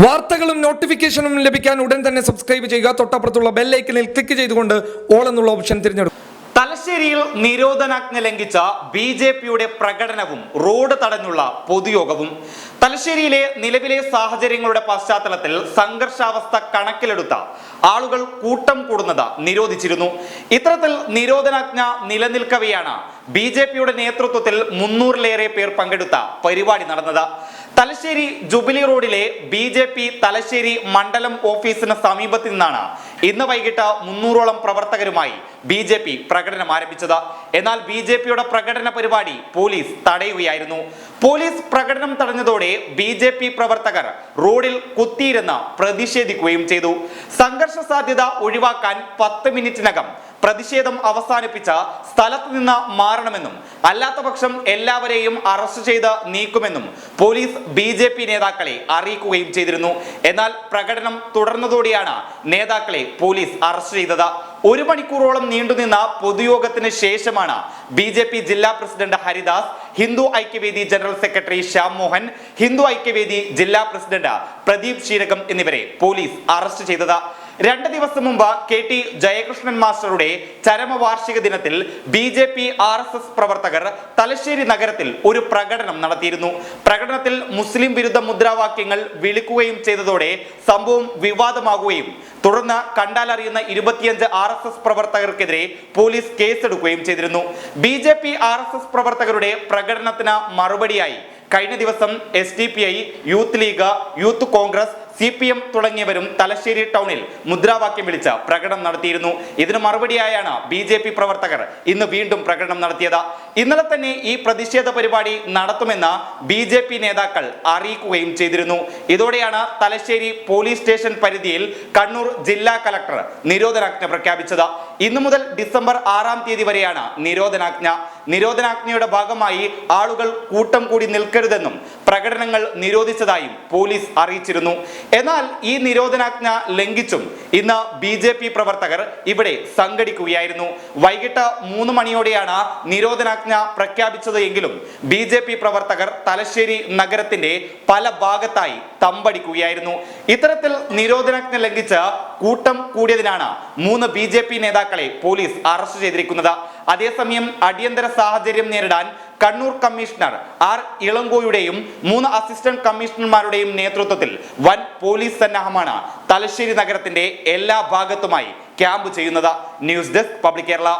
വാർത്തകളും നോട്ടിഫിക്കേഷനും ലഭിക്കാൻ ഉടൻ തന്നെ സബ്സ്ക്രൈബ് ചെയ്യുക. തൊട്ടപ്പുറത്തുള്ള ബെല്ലൈക്കനിൽ ക്ലിക്ക് ചെയ്തുകൊണ്ട് ഓൾ എന്നുള്ള ഓപ്ഷൻ തിരഞ്ഞെടുക്കും തലശ്ശേരിയിൽ നിരോധനാജ്ഞ ലംഘിച്ച ബി ജെ പിയുടെ പ്രകടനവും റോഡ് തടഞ്ഞുള്ള പൊതുയോഗവും തലശ്ശേരിയിലെ നിലവിലെ സാഹചര്യങ്ങളുടെ പശ്ചാത്തലത്തിൽ സംഘർഷാവസ്ഥ കണക്കിലെടുത്ത ആളുകൾ കൂട്ടം കൂടുന്നത് നിരോധിച്ചിരുന്നു. ഇത്തരത്തിൽ നിരോധനാജ്ഞ നിലനിൽക്കവെയാണ് ബി ജെ പിയുടെ നേതൃത്വത്തിൽ മുന്നൂറിലേറെ പേർ പങ്കെടുത്ത പരിപാടി നടന്നത്. തലശ്ശേരി ജൂബിലി റോഡിലെ ബി ജെ പി തലശ്ശേരി മണ്ഡലം ഓഫീസിന് സമീപത്തു നിന്നാണ് ഇന്ന് വൈകിട്ട് മുന്നൂറോളം പ്രവർത്തകരുമായി ബി ജെ പി പ്രകടനം ആരംഭിച്ചത്. എന്നാൽ ബി ജെ പിയുടെ പ്രകടന പരിപാടി പോലീസ് തടയുകയായിരുന്നു. പോലീസ് പ്രകടനം തടഞ്ഞതോടെ ബി ജെ പി പ്രവർത്തകർ റോഡിൽ കുത്തിയിരുന്ന് പ്രതിഷേധിക്കുകയും ചെയ്തു. സംഘർഷ സാധ്യത ഒഴിവാക്കാൻ പത്ത് മിനിറ്റിനകം പ്രതിഷേധം അവസാനിപ്പിച്ച സ്ഥലത്ത് നിന്ന് മാറണമെന്നും അല്ലാത്ത പക്ഷം എല്ലാവരെയും അറസ്റ്റ് ചെയ്ത് നീക്കുമെന്നും പോലീസ് ബി ജെ പി നേതാക്കളെ അറിയിക്കുകയും ചെയ്തിരുന്നു. എന്നാൽ പ്രകടനം തുടർന്നതോടെയാണ് നേതാക്കളെ പോലീസ് അറസ്റ്റ് ചെയ്തത്. ഒരു മണിക്കൂറോളം നീണ്ടുനിന്ന പൊതുയോഗത്തിന് ശേഷമാണ് ബി ജെ പി ജില്ലാ president Haridas Hindu Aikyavedi general secretary Shyam Mohan Hindu Aikyavedi ജില്ലാ പ്രസിഡന്റ് പ്രദീപ് ക്ഷീരകം എന്നിവരെ പോലീസ് അറസ്റ്റ് ചെയ്തത്. രണ്ട് ദിവസം മുമ്പ് കെ ടി ജയകൃഷ്ണൻ മാസ്റ്ററുടെ ചരമവാർഷിക ദിനത്തിൽ B J P R S S പ്രവർത്തകർ തലശ്ശേരി നഗരത്തിൽ ഒരു പ്രകടനം നടത്തിയിരുന്നു. പ്രകടനത്തിൽ മുസ്ലിം വിരുദ്ധ മുദ്രാവാക്യങ്ങൾ വിളിക്കുകയും ചെയ്തതോടെ സംഭവം വിവാദമാകുകയും തുടർന്ന് കണ്ടാലറിയുന്ന ഇരുപത്തിയഞ്ച് ആർ എസ് എസ് പ്രവർത്തകർക്കെതിരെ പോലീസ് കേസെടുക്കുകയും ചെയ്തിരുന്നു. B J P R S S പ്രവർത്തകരുടെ പ്രകടനത്തിന് മറുപടിയായി കഴിഞ്ഞ ദിവസം S D P I youth league youth Congress C P M തുടങ്ങിയവരും തലശ്ശേരി ടൗണിൽ മുദ്രാവാക്യം വിളിച്ച് പ്രകടനം നടത്തിയിരുന്നു. ഇതിന് മറുപടിയായാണ് ബി ജെ പി പ്രവർത്തകർ ഇന്ന് വീണ്ടും പ്രകടനം നടത്തിയത്. ഇന്നലെ തന്നെ ഈ പ്രതിഷേധ പരിപാടി നടത്തുമെന്ന് ബി ജെ പി നേതാക്കൾ അറിയിക്കുകയും ചെയ്തിരുന്നു. ഇതോടെയാണ് തലശ്ശേരി പോലീസ് സ്റ്റേഷൻ പരിധിയിൽ കണ്ണൂർ ജില്ലാ കലക്ടർ നിരോധനാജ്ഞ പ്രഖ്യാപിച്ചത്. ഇന്നു മുതൽ ഡിസംബർ ആറാം തീയതി വരെയാണ് നിരോധനാജ്ഞ. നിരോധനാജ്ഞയുടെ ഭാഗമായി ആളുകൾ കൂട്ടം കൂടി നിൽക്കരുതെന്നും പ്രകടനങ്ങൾ നിരോധിച്ചതായും പോലീസ് അറിയിച്ചിരുന്നു. എന്നാൽ ഈ നിരോധനാജ്ഞ ലംഘിച്ചും ഇന്ന് ബി ജെ പി പ്രവർത്തകർ ഇവിടെ സംഘടിക്കുകയായിരുന്നു. വൈകിട്ട് മൂന്ന് മണിയോടെയാണ് നിരോധനാജ്ഞ പ്രഖ്യാപിച്ചത് എങ്കിലും ബി ജെ പി പ്രവർത്തകർ തലശ്ശേരി നഗരത്തിന്റെ പല ഭാഗത്തായി തമ്പടിക്കുകയായിരുന്നു. ഇത്തരത്തിൽ നിരോധനാജ്ഞ ലംഘിച്ച് കൂട്ടം കൂടിയതിനാണ് മൂന്ന് ബി ജെ പി നേതാക്കളെ പോലീസ് അറസ്റ്റ് ചെയ്തിരിക്കുന്നത്. അതേസമയം അടിയന്തര സാഹചര്യം നേരിടാൻ കണ്ണൂർ കമ്മീഷണർ ആർ ഇളങ്കോയുടെയും മൂന്ന് അസിസ്റ്റന്റ് കമ്മീഷണർമാരുടെയും നേതൃത്വത്തിൽ വൻ പോലീസ് സന്നാഹമാണ് തലശ്ശേരി നഗരത്തിന്റെ എല്ലാ ഭാഗത്തുമായി ക്യാമ്പ് ചെയ്യുന്നത്. News desk public Kerala.